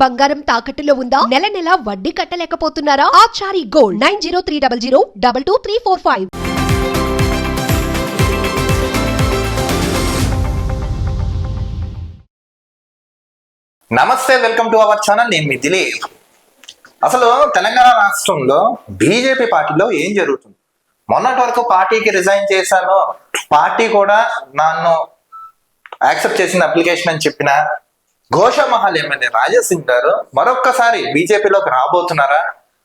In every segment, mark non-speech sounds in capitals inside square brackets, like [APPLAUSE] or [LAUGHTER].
బంగారం తాకట్టులో ఉందా? నెల నెల వడ్డీ కట్టలేకపోతున్నారా? Achari gold nine zero three double zero double two three four five. నమస్తే వెల్కమ్ టు అవర్ ఛానల్. నేను మీ దిలీప్. అసలు తెలంగాణ రాష్ట్రంలో బీజేపీ పార్టీలో ఏం జరుగుతుంది? మొన్నటి వరకు పార్టీకి రిజైన్ చేశాను. పార్టీ కూడా నన్ను యాక్సెప్ట్ చేసిన అప్లికేషన్ అని చెప్పిన ఘోషమహల్ ఎమ్మెల్యే రాజాసింగ్ గారు మరొక్కసారి బీజేపీలోకి రాబోతున్నారా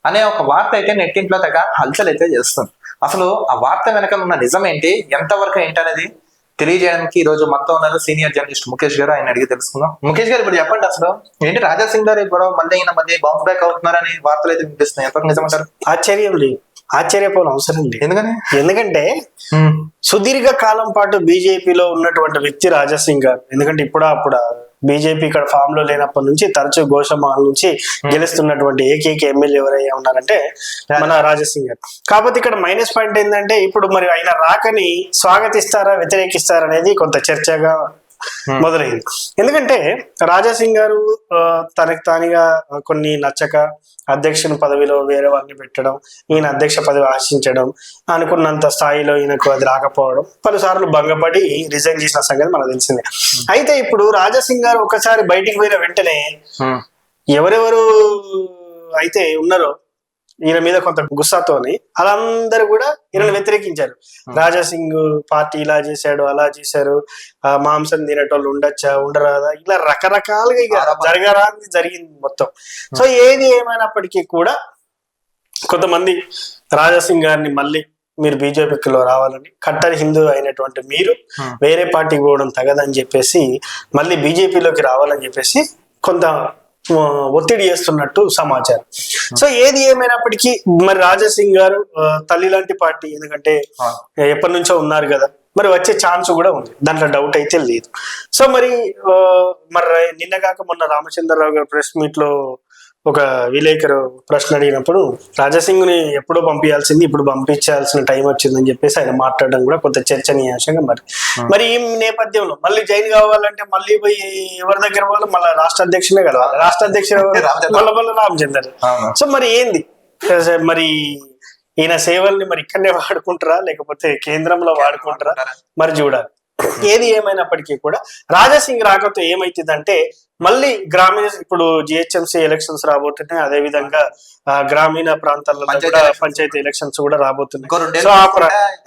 అనే ఒక వార్త అయితే నెట్టింట్లో తెగ హల్చల్ అయితే చేస్తుంది. అసలు ఆ వార్త వెనకాల ఉన్న నిజం ఏంటి? ఎంతవరకు ఏంటి అనేది తెలియజేయడానికి ఈ రోజు మొత్తం ఉన్నారు సీనియర్ జర్నలిస్ట్ ముఖేష్ గారు. ఆయన అడిగి తెలుసుకుందాం. ముఖేష్ గారు ఇప్పుడు చెప్పండి అసలు. ఏంటి రాజా సింగ్ గారు ఇప్పుడు మళ్ళీ ఈయన మధ్య బౌన్స్ బ్యాక్ అవుతున్నారని వార్తలు అయితే వినిపిస్తున్నాయి. ఎంతవరకు నిజమంటారు ఆశ్చర్యం లేదు. ఆశ్చర్యపోవడం అవసరం లేదు. ఎందుకని? ఎందుకంటే సుదీర్ఘ కాలం పాటు బీజేపీలో ఉన్నటువంటి వ్యక్తి రాజాసింగ్ గారు. ఎందుకంటే ఇప్పుడు అప్పుడు బీజేపీ ఇక్కడ ఫామ్లో లేనప్పటి నుంచి తరచూ గోషమాల నుంచి గెలుస్తున్నటువంటి ఏకైక ఎమ్మెల్యే ఎవరయ్యా ఉన్నారంటే మన రాజాసింగ్ గారు. కాకపోతే ఇక్కడ మైనస్ పాయింట్ ఏంటంటే ఇప్పుడు మరి ఆయన రాకని స్వాగతిస్తారా వ్యతిరేకిస్తారా అనేది కొంత చర్చగా మొదలైంది. ఎందుకంటే రాజాసింగ్ గారు తనకి తానుగా కొన్ని నచ్చక అధ్యక్షుని పదవిలో వేరే వాళ్ళని పెట్టడం ఈయన అధ్యక్ష పదవి ఆశించడం అనుకున్నంత స్థాయిలో ఈయనకు అది రాకపోవడం పలుసార్లు భంగపడి రిజైన్ చేసిన సంగతి మనకు తెలిసిందే. అయితే ఇప్పుడు రాజాసింగ్ గారు ఒకసారి బయటికి పోయిన వెంటనే ఎవరెవరు అయితే ఉన్నారో ఈయన మీద కొంత గుస్సాతోని వాళ్ళందరూ కూడా ఈయనను వ్యతిరేకించారు. రాజాసింగ్ పార్టీ ఇలా చేశాడు అలా చేశారు. మాంసం తినేటోళ్ళు ఉండొచ్చా ఉండరాదా? ఇలా రకరకాలుగా ఇక జరగరాని జరిగింది మొత్తం. సో ఏది ఏమైనప్పటికీ కూడా కొంతమంది రాజాసింగ్ గారిని మళ్ళీ మీరు బీజేపీలో రావాలని కట్టర్ హిందూ అయినటువంటి మీరు. వేరే పార్టీకి పోవడం తగదని చెప్పేసి మళ్ళీ బీజేపీలోకి రావాలని చెప్పేసి కొంత ఒత్తిడి చేస్తున్నట్టు సమాచారం. సో ఏది ఏమైనప్పటికీ మరి రాజాసింగ్ గారు తల్లి లాంటి పార్టీ ఎందుకంటే ఎప్పటి నుంచో ఉన్నారు కదా మరి వచ్చే ఛాన్స్ కూడా ఉంది. దాంట్లో డౌట్ అయితే లేదు. సో మరి మరి నిన్న కాక మొన్న రామచంద్రరావు గారు ప్రెస్ మీట్లో ఒక విలేకరు ప్రశ్న అడిగినప్పుడు రాజాసింగ్ని ఎప్పుడో పంపించాల్సింది ఇప్పుడు పంపించాల్సిన టైం వచ్చిందని చెప్పేసి ఆయన మాట్లాడడం కూడా కొంత చర్చనీయాంశంగా మరి మరి ఈ నేపథ్యంలో మళ్ళీ జైన్ కావాలంటే మళ్ళీ పోయి ఎవరి దగ్గర వాళ్ళు మళ్ళీ రాష్ట్ర అధ్యక్షుడే కదా. రాష్ట్ర అధ్యక్షుడు రామచంద్ర. మళ్ళీ రామచందర్. సో మరి ఏంది? మరి ఈయన సేవల్ని మరి ఇక్కడనే వాడుకుంటారా? లేకపోతే కేంద్రంలో వాడుకుంటారా? మరి చూడాలి. [LAUGHS] ఏది ఏమైనప్పటికీ కూడా రాజాసింగ్ రాకతో ఏమైతుందంటే మళ్ళీ గ్రామీణ ఇప్పుడు జిహెచ్ఎంసీ ఎలక్షన్స్ రాబోతున్నాయి అదే విధంగా గ్రామీణ ప్రాంతాలలో కూడా. పంచాయతీ ఎలక్షన్స్ కూడా రాబోతున్నాయి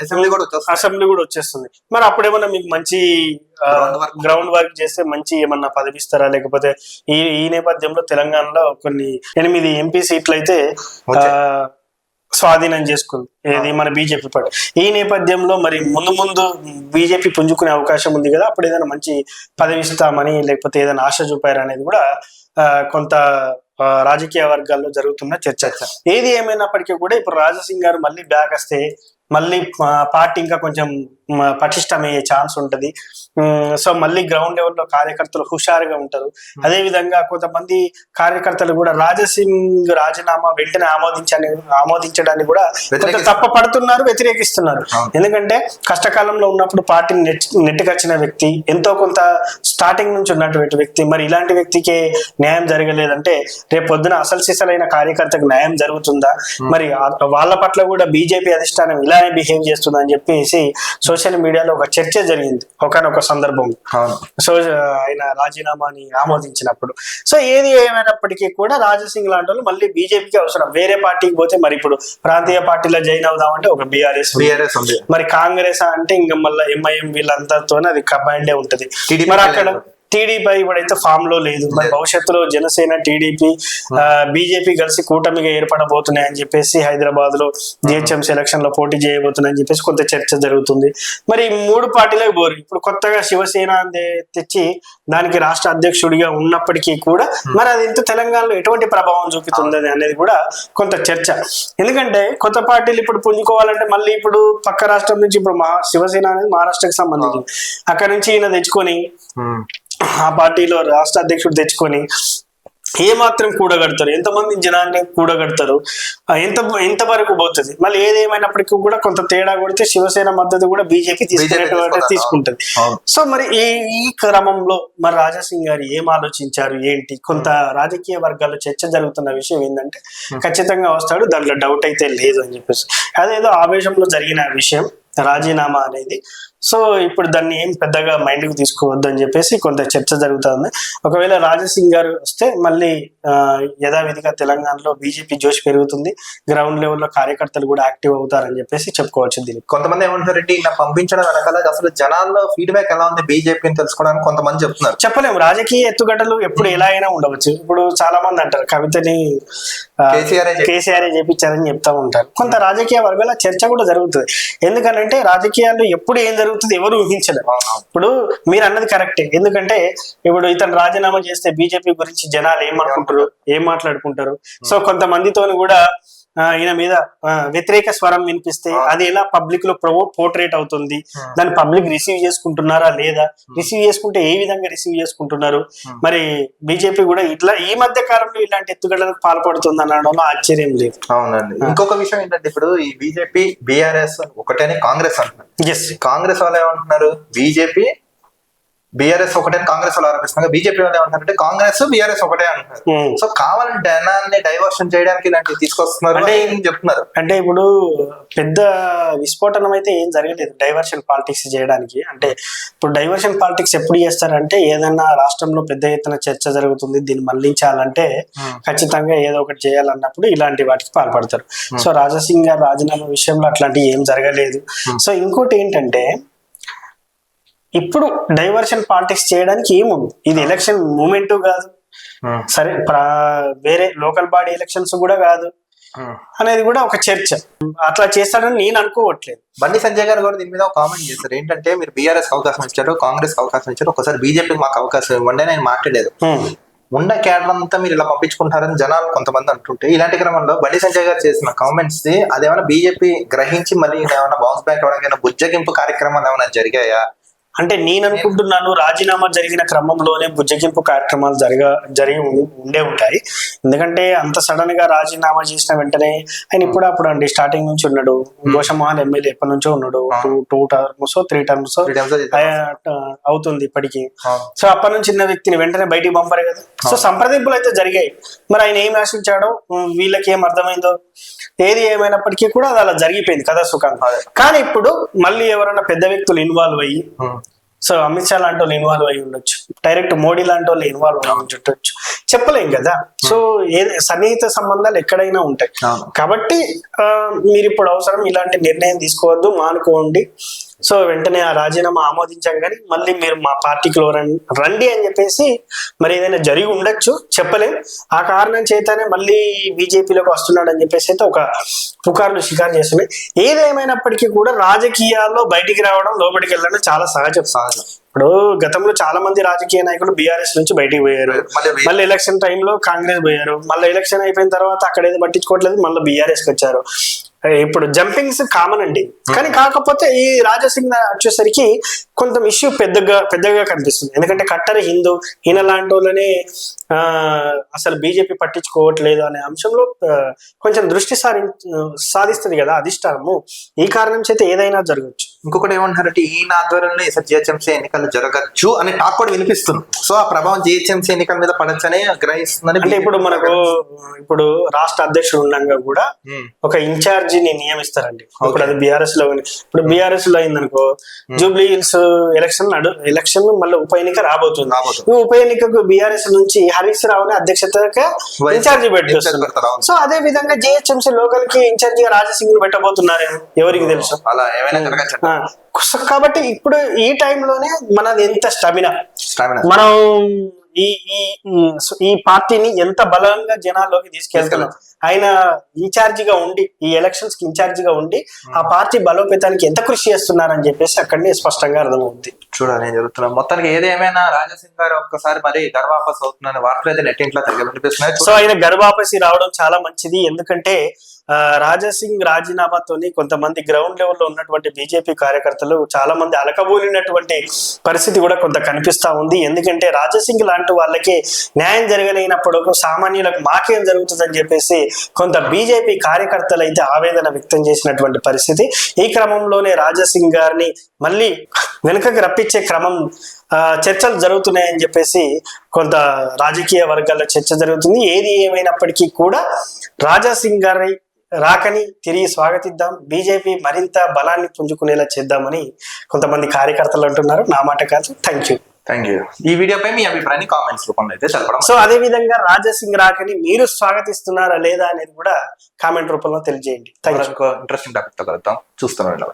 అసెంబ్లీ కూడా వచ్చేస్తుంది అసెంబ్లీ కూడా వచ్చేస్తుంది మరి అప్పుడేమన్నా మీకు మంచి. గ్రౌండ్ వర్క్ చేస్తే మంచి ఏమన్నా పదవిస్తారా లేకపోతే ఈ ఈ నేపథ్యంలో తెలంగాణలో కొన్ని ఎనిమిది ఎంపీ సీట్లు అయితే. స్వాధీనం చేసుకుంది. ఏది? మన బీజేపీ పార్టీ. ఈ నేపథ్యంలో మరి ముందు ముందు బీజేపీ పుంజుకునే అవకాశం ఉంది కదా అప్పుడు ఏదైనా మంచి పదవి ఇస్తామని లేకపోతే ఏదైనా ఆశ చూపారు అనేది కూడా కొంత రాజకీయ వర్గాల్లో జరుగుతున్న చర్చ. ఏది ఏమైనప్పటికీ కూడా ఇప్పుడు రాజసింగ్ గారు మళ్ళీ బ్యాక్ వస్తే మళ్ళీ పార్టీ ఇంకా కొంచెం పటిష్టమయ్యే ఛాన్స్ ఉంటది. సో మళ్ళీ గ్రౌండ్ లెవెల్లో కార్యకర్తలు హుషారుగా ఉంటారు. అదే విధంగా కొంతమంది కార్యకర్తలు కూడా రాజసింగ్ రాజీనామా వెంటనే ఆమోదించని ఆమోదించడాన్ని కూడా కొంత. తప్ప పడుతున్నారు వ్యతిరేకిస్తున్నారు. అవును. ఎందుకంటే కష్టకాలంలో ఉన్నప్పుడు పార్టీని నెట్ నెట్టుకొచ్చిన వ్యక్తి ఎంతో కొంత స్టార్టింగ్ నుంచి ఉన్నటువంటి వ్యక్తి మరి ఇలాంటి వ్యక్తికి న్యాయం జరగలేదంటే రేపు పొద్దున అసలు సిసలైన కార్యకర్తకు న్యాయం జరుగుతుందా? మరి ఆ- వాళ్ళ పట్ల కూడా బీజేపీ అధిష్టానం ఇలానే బిహేవ్ చేస్తుందని చెప్పేసి సోషల్ మీడియాలో ఒక చర్చ జరిగింది ఒకనొక సందర్భంలో. అవును. సో ఆయన రాజీనామాని ఆమోదించినప్పుడు. సో ఏది ఏమైనప్పటికీ కూడా రాజసింగ్ లాంటి వాళ్ళు మళ్ళీ బీజేపీకి అవసరం. వేరే పార్టీకి పోతే మరి ఇప్పుడు ప్రాంతీయ పార్టీలో జాయిన్ అవుదామంటే ఒక బీఆర్ఎస్ బీఆర్ఎస్ మరి కాంగ్రెస్ అంటే ఇంకా మళ్ళీ ఎంఐఎం వీళ్ళందరితోనే అది కమాండే ఉంటది. మరి అక్కడ. టీడీపీ ఇప్పుడైతే ఫామ్లో లేదు. మరి. భవిష్యత్తులో జనసేన టీడీపీ బీజేపీ కలిసి కూటమిగా ఏర్పడబోతున్నాయి అని చెప్పేసి హైదరాబాద్లో జిహెచ్ఎంసీ ఎలక్షన్లో పోటీ చేయబోతున్నాయని చెప్పేసి కొంత చర్చ జరుగుతుంది. మరి ఈ మూడు పార్టీలకు బోరు. ఇప్పుడు కొత్తగా శివసేన తెచ్చి దానికి రాష్ట్ర అధ్యక్షుడిగా ఉన్నప్పటికీ కూడా మరి అది ఇంత తెలంగాణలో ఎటువంటి ప్రభావం చూపుతుంది అనేది కూడా కొంత చర్చ. ఎందుకంటే కొత్త పార్టీలు ఇప్పుడు పుంజుకోవాలంటే మళ్ళీ ఇప్పుడు పక్క రాష్ట్రం నుంచి ఇప్పుడు మహా శివసేన అనేది మహారాష్ట్రకి సంబంధించింది. అక్కడ నుంచి ఈయన తెచ్చుకొని. ఆ పార్టీలో రాష్ట్ర అధ్యక్షుడు తెచ్చుకొని ఏ మాత్రం కూడగడతారు? ఎంతమంది జనాన్ని కూడగడతారు? ఎంత ఎంత వరకు పోతుంది? మళ్ళీ ఏదేమైనప్పటికీ కూడా కొంత తేడా కొడితే శివసేన మద్దతు కూడా బీజేపీ తీసుకునేటువంటి తీసుకుంటుంది. సో మరి ఈ ఈ క్రమంలో మరి రాజాసింగ్ గారు ఏం ఆలోచించారు? ఏంటి? కొంత రాజకీయ వర్గాల్లో చర్చ జరుగుతున్న విషయం ఏంటంటే ఖచ్చితంగా వస్తాడు దాంట్లో డౌట్ అయితే లేదు అని చెప్పేసి. అదేదో ఆవేశంలో జరిగిన విషయం రాజీనామా అనేది. సో ఇప్పుడు దాన్ని ఏం పెద్దగా మైండ్కి తీసుకోవద్దు అని చెప్పేసి కొంత చర్చ జరుగుతుంది. ఒకవేళ రాజసింగ్ గారు వస్తే మళ్ళీ యథావిధిగా తెలంగాణలో బీజేపీ జోష్ పెరుగుతుంది. గ్రౌండ్ లెవెల్లో కార్యకర్తలు కూడా యాక్టివ్ అవుతారని చెప్పేసి చెప్పుకోవచ్చు దీనికి. కొంతమంది ఏమంటారంటే ఈయన పంపించడం వెనకాల అసలు జనాల్లో ఫీడ్బ్యాక్ ఎలా ఉంది బీజేపీని తెలుసుకోవడానికి కొంతమంది చెప్తున్నారు. చెప్పలేము. రాజకీయ ఎత్తుగడలు ఎప్పుడు ఎలా అయినా ఉండవచ్చు. ఇప్పుడు చాలా మంది అంటారు కవితని కేసీఆర్ చేపించారని చెప్తా ఉంటారు. కొంత రాజకీయ వర్గాల చర్చ కూడా జరుగుతుంది. ఎందుకంటే రాజకీయాల్లో ఎప్పుడు ఏం జరుగుతుంది ఎవరు ఊహించలేరు. అవునవును. ఇప్పుడు మీరు అన్నది కరెక్టే. ఎందుకంటే ఇప్పుడు ఇతను రాజీనామా చేస్తే బీజేపీ గురించి జనాలు ఏమనుకుంటారు ఏం మాట్లాడుకుంటారు? సో కొంతమందితోని కూడా ఈయన మీద వ్యతిరేక స్వరం వినిపిస్తే అది ఎలా పబ్లిక్లో పోర్ట్రేట్ అవుతుంది? దాన్ని పబ్లిక్ రిసీవ్ చేసుకుంటున్నారా లేదా? రిసీవ్ చేసుకుంటే ఏ విధంగా రిసీవ్ చేసుకుంటున్నారు? మరి బీజేపీ కూడా ఇట్లా ఈ మధ్య కాలంలో ఇలాంటి ఎత్తుగడలకు పాల్పడుతుంది అనడంలో ఆశ్చర్యం లేదు. అవునండి. ఇంకొక విషయం ఏంటంటే ఇప్పుడు ఈ బీజేపీ బీఆర్ఎస్ ఒకటేని కాంగ్రెస్ అంటున్నారు. కాంగ్రెస్ వాళ్ళు ఏమంటున్నారు? బీజేపీ బీఆర్ఎస్ ఒకటే కాంగ్రెస్ వాళ్ళు ఆరోపిస్తున్నారు. బీజేపీ వాళ్ళు ఏమంటారంటే కాంగ్రెస్ బీఆర్ఎస్ ఒకటే అంటున్నారు. Hmm. సో కావాలని జనాన్ని డైవర్షన్ చేయడానికి ఇలాంటివి తీసుకొస్తున్నారు అంటే- చెప్తున్నారు. అంటే ఇప్పుడు పెద్ద విస్ఫోటనం అయితే ఏం జరగలేదు డైవర్షన్ పాలిటిక్స్ చేయడానికి. అంటే ఇప్పుడు డైవర్షన్ పాలిటిక్స్ ఎప్పుడు చేస్తారంటే ఏదైనా రాష్ట్రంలో పెద్ద ఎత్తున చర్చ జరుగుతుంది దీన్ని మళ్ళించాలంటే ఖచ్చితంగా ఏదో ఒకటి చేయాలన్నప్పుడు ఇలాంటి వాటికి పాల్పడతారు. సో రాజాసింగ్ గారు రాజీనామా విషయంలో అట్లాంటివి ఏం జరగలేదు. సో ఇంకోటి ఏంటంటే ఇప్పుడు డైవర్షన్ పాలిటిక్స్ చేయడానికి ఏముంది? ఇది ఎలక్షన్ మూమెంట్ కాదు. సరే వేరే లోకల్ బాడీ ఎలక్షన్స్ కూడా కాదు. అనేది కూడా ఒక చర్చ. అట్లా చేస్తాడని నేను అనుకోవట్లేదు. బండి సంజయ్ గారు కూడా దీని మీద ఒక కామెంట్ చేశారు. ఏంటంటే మీరు బీఆర్ఎస్ అవకాశం ఇచ్చారు కాంగ్రెస్ అవకాశం ఇచ్చారు. ఒకసారి బీజేపీకి మాకు అవకాశం ఇవ్వండి నేను మాట్లాడలేదు. ఉన్న క్యాడర్ అంతా మీరు ఇలా పంపించుకుంటారని జనాలు కొంతమంది అంటుంటే ఇలాంటి క్రమంలో బండి సంజయ్ గారు చేసిన కామెంట్స్ అదేమైనా బీజేపీ గ్రహించి మళ్ళీ ఏమైనా బౌన్స్ బ్యాక్ అవ్వడానికి బుజ్జగింపు కార్యక్రమాలు ఏమైనా జరిగాయా? అంటే నేను అనుకుంటున్నాను రాజీనామా జరిగిన క్రమంలోనే బుజ్జగింపు కార్యక్రమాలు జరగ జరిగి ఉండే ఉంటాయి. ఎందుకంటే అంత సడన్గా రాజీనామా చేసిన వెంటనే ఆయన ఇప్పుడు అప్పుడు అండి స్టార్టింగ్ నుంచి ఉన్నాడు. గోషమోహన్ ఎమ్మెల్యే ఎప్పటి నుంచో ఉన్నాడు. Two two terms three terms అవుతుంది ఇప్పటికి. సో అప్పటి నుంచి చిన్న వ్యక్తిని వెంటనే బయటికి పంపారు కదా. సో సంప్రదింపులు అయితే జరిగాయి. మరి ఆయన ఏం ఆశించాడో వీళ్ళకి ఏం అర్థమైందో ఏది ఏమైనప్పటికీ కూడా అది అలా జరిగిపోయింది కదా సుఖాంత్. కానీ ఇప్పుడు మళ్ళీ ఎవరైనా పెద్ద వ్యక్తులు ఇన్వాల్వ్ అయ్యి. సో అమిత్ షా లాంటి వాళ్ళు ఇన్వాల్వ్ అయి ఉండొచ్చు. డైరెక్ట్ మోడీ లాంటి వాళ్ళు ఇన్వాల్వ్ అయి ఉండొచ్చు. చెప్పలేం కదా? సో ఏ సన్నిహిత సంబంధాలు ఎక్కడైనా ఉంటాయి. కాబట్టి ఆ, మీరు ఇప్పుడు అవసరం ఇలాంటి నిర్ణయం తీసుకోవద్దు మానుకోండి. సో వెంటనే ఆ రాజీనామా ఆమోదించాం కానీ మళ్ళీ మీరు మా పార్టీకి రండి రండి అని చెప్పేసి మరి ఏదైనా జరిగి ఉండొచ్చు చెప్పలేం. ఆ కారణం చేతనే మళ్ళీ బీజేపీలోకి వస్తున్నాడు అని చెప్పేసి అయితే ఒక పుకార్లు షికారు చేస్తున్నాయి. ఏదేమైనప్పటికీ కూడా రాజకీయాల్లో బయటికి రావడం లోపలికి వెళ్ళడం చాలా సహజం సహజం. ఇప్పుడు గతంలో చాలా మంది రాజకీయ నాయకులు బీఆర్ఎస్ నుంచి బయటికి పోయారు. మళ్ళీ ఎలక్షన్ టైంలో కాంగ్రెస్ పోయారు. మళ్ళీ ఎలక్షన్ అయిపోయిన తర్వాత అక్కడ ఏదో పట్టించుకోవట్లేదు మళ్ళీ బీఆర్ఎస్కి వచ్చారు. ఇప్పుడు జంపింగ్స్ కామన్ అండి. కానీ కాకపోతే ఈ రాజసింగ్ వచ్చేసరికి కొంత ఇష్యూ పెద్దగా పెద్దగా కనిపిస్తుంది. ఎందుకంటే కట్టర్ హిందూ ఈయన లాంటి వాళ్ళని అసలు బీజేపీ పట్టించుకోవట్లేదు అనే అంశంలో కొంచెం దృష్టి సారి సాధిస్తుంది కదా అధిష్టానము. ఈ కారణం చేత ఏదైనా జరగచ్చు ఇంకొకటి ఏమంటారంటే ఈయన ఆధ్వర్యంలో ఈసారి జిహెచ్ఎంసీ ఎన్నికలు జరగచ్చు అనే టాక్ కూడా వినిపిస్తుంది. సో ఆ ప్రభావం జిహెచ్ఎంసీ ఎన్నికల మీద పడచ్చనే గ్రహిస్తుందని అంటే ఇప్పుడు మనకు ఇప్పుడు రాష్ట్ర అధ్యక్షుడు ఉండగా కూడా. ఒక ఇన్ఛార్జిని నియమిస్తారండి. ఇప్పుడు అది బీఆర్ఎస్లో. ఇప్పుడు బీఆర్ఎస్లో అయిందనుకో జూబ్లీ హిల్స్ ఎలక్షన్ నడు ఎలక్షన్ మళ్ళీ ఉప ఎన్నిక రాబోతుంది. ఉప ఎన్నికకు బీఆర్ఎస్ నుంచి హరీష్ రావుని అధ్యక్షతగా ఇన్ఛార్జి ఇన్ఛార్జి అవును. సో అదే విధంగా జిహెచ్ఎంసీ లోకల్కి ఇన్ఛార్జిగా రాజసింగ్ పెట్టబోతున్నారేమో ఎవరికి తెలుసు? అలా ఏమైనా సో కాబట్టి ఇప్పుడు ఈ టైంలోనే మనది ఎంత స్టామినా స్టామినా. మనం ఈ ఈ ఈ- పార్టీని ఎంత బలంగా జనాల్లోకి తీసుకెళ్తున్నాం ఆయన ఇన్ఛార్జిగా ఉండి ఈ ఎలక్షన్స్కి ఇన్ఛార్జిగా ఉండి ఆ పార్టీ బలోపేతానికి ఎంత కృషి చేస్తున్నారని చెప్పేసి అక్కడనే స్పష్టంగా అర్థమవుతుంది. చూడాలి ఏం జరుగుతున్నా మొత్తానికి ఏదేమైనా రాజసింగ్ గారు ఒక్కసారి మరి గర్వాపస్ అవుతుందని వార్తలు అయితే నెట్టింట్లో సో ఆయన గర్భాపసి రావడం చాలా మంచిది. ఎందుకంటే రాజాసింగ్ రాజీనామాతోని కొంతమంది గ్రౌండ్ లెవెల్లో ఉన్నటువంటి బీజేపీ కార్యకర్తలు చాలా మంది అలకబోలినటువంటి పరిస్థితి కూడా కొంత కనిపిస్తా ఉంది. ఎందుకంటే రాజాసింగ్ లాంటి వాళ్ళకి న్యాయం జరగలేనప్పుడు సామాన్యులకు మాకేం జరుగుతుందని చెప్పేసి కొంత బీజేపీ కార్యకర్తలు అయితే ఆవేదన వ్యక్తం చేసినటువంటి పరిస్థితి. ఈ క్రమంలోనే రాజాసింగ్ గారిని మళ్ళీ వెనుకకు రప్పించే క్రమం చర్చలు జరుగుతున్నాయని చెప్పేసి కొంత రాజకీయ వర్గాల్లో చర్చ జరుగుతుంది. ఏది ఏమైనప్పటికీ కూడా రాజా సింగ్ గారి రాకని తిరిగి స్వాగతిద్దాం. బీజేపీ మరింత బలాన్ని పుంజుకునేలా చేద్దామని కొంతమంది కార్యకర్తలు అంటున్నారు. నా మాట కాదు. థ్యాంక్ యూ థ్యాంక్ యూ ఈ వీడియోపై మీ అభిప్రాయాన్ని కామెంట్స్ రూపంలో అయితే తెలపడం. సో అదే విధంగా రాజా సింగ్ రాకని మీరు స్వాగతిస్తున్నారా లేదా అనేది కూడా కామెంట్ రూపంలో తెలియజేయండి. థ్యాంక్ యూ ఇంట్రెస్టింగ్ టాపిక్తో కలుద్దాం. చూస్తున్నాం